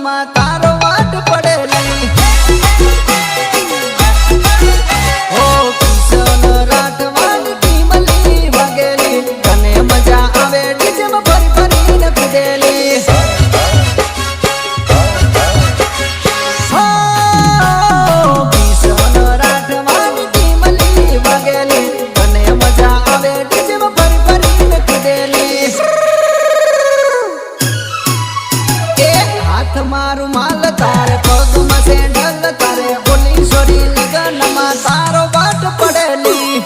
લગનમાં તારો વાટ પડેલી હાથ મારું માલ તારે પગમાં સેન્ડલ તારે. ઓલી સોરી લગનમાં તારો વાટ પડેલી.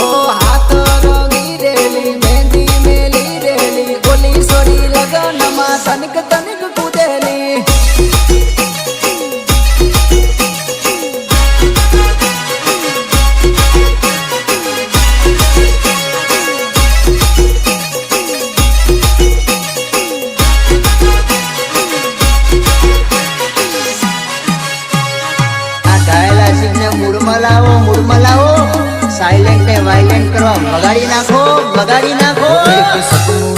ઓ હાથ રંગી રેલી મહેંદી મેલી રેલી. ઓલી સોરી લગનમાં તનિક તનિક મૂળમાં લાવો સાયલેન્ટ ને વાયલેન્ટ કરવા બગાડી નાખો બગાડી નાખો.